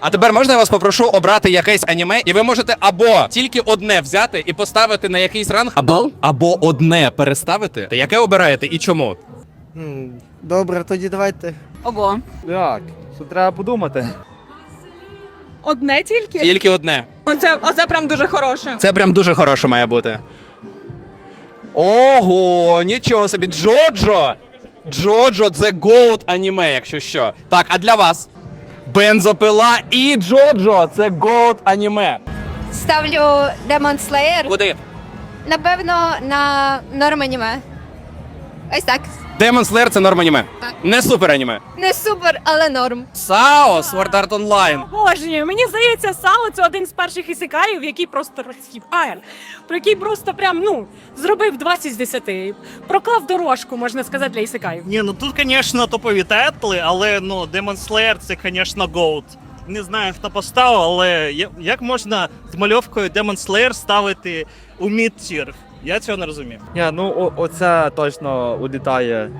А тепер можна я вас попрошу обрати якесь аніме, і ви можете або тільки одне взяти і поставити на якийсь ранг, або або одне переставити. Та яке обираєте і чому? М, Добре, тоді давайте. Ого. Як? Тут треба подумати. Одне тільки? Тільки одне. Оце, оце прям дуже хороше. Це прям дуже хороше має бути. Ого, нічого собі. Джоджо! Джоджо це gold аніме, якщо що. Так, а для вас? Бензопила і Джоджо це год аніме. Ставлю Demon Slayer. Куди? Напевно, на норм аніме. Ось так. Demon Slayer це норм аніме. Не супер аніме. Не супер, але норм. САО, Sword Art Online. Обожнюю. Мені здається, Сао це один з перших ісикаїв, який просто розхіпає. Про який просто прям ну зробив 20 з 10. Проклав дорожку, можна сказати, для ісикаїв. Ні, ну тут, звісно, топові титли, але ну Demon Slayer це, звісно, GOAT. Не знаю, хто поставив, але я- як можна з мальовкою Demon Slayer ставити у мід-тір? Я цього не розумію. Ні, ну о, оце точно улітає.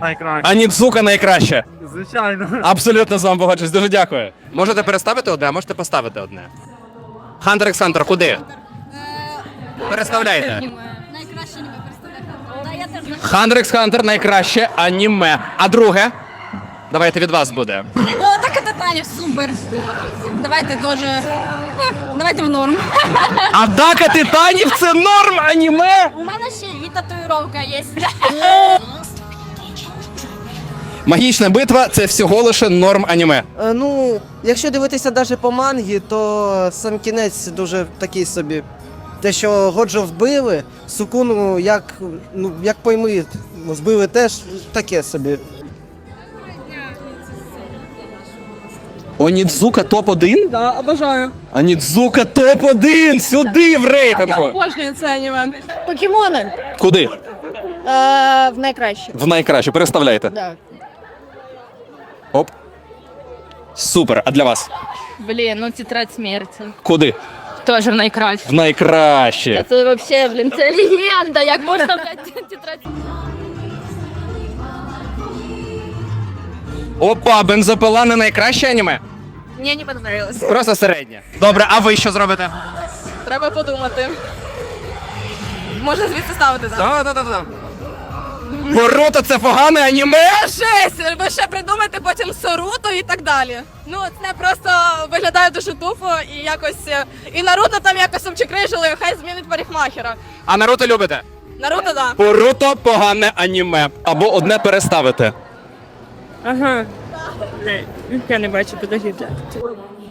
Найкраще. Анідзука найкраще. Звичайно. Абсолютно з вами погоджуюсь. Дуже дякую. Можете переставити одне, а можете поставити одне. Хантер Хантер, куди? Переставляйте. Найкраще аніме представляю. Хантер ікс Хантер найкраще аніме. А друге? Давайте від вас буде. Так супер. Давайте тоже. Давайте в норм. Атака титанів це норм аніме! У мене ще і татуїровка є. Магічна битва це всього лише норм аніме. Е, Ну, якщо дивитися навіть по мангі, то сам кінець дуже такий собі. Те, що Годжо вбили, Сукуну, як, ну, як пойми, збили теж таке собі. Онідзука топ-1? Да, обожаю. Онідзука топ-1! Сюди в рейтингу! Обожнюю це аніме. Покемони. Куди? Е, в найкраще. В найкраще. Переставляйте. Да. Оп. Супер. А для вас? Блін, ну тетрадь смерті. Куди? Теж в найкраще. В найкраще. Це вообще, блін, це легенда. Як можна, блядь, тетрадь Опа, бензопила не найкраще аніме? Мені не понравилось. Просто середнє. Добре, а ви що зробите? Треба подумати. Можна звідси ставити, так? Так, так, так. Боруто це погане аніме? Жесть! Ви ще придумайте потім Соруто і так далі. Ну, це просто виглядає дуже тупо і якось. е, І Наруто там якось обчекрижили, хай змінить парикмахера. А Наруто любите? Наруто, да. Боруто погане аніме. Або одне переставити. Ага. Я не бачу, подождіть.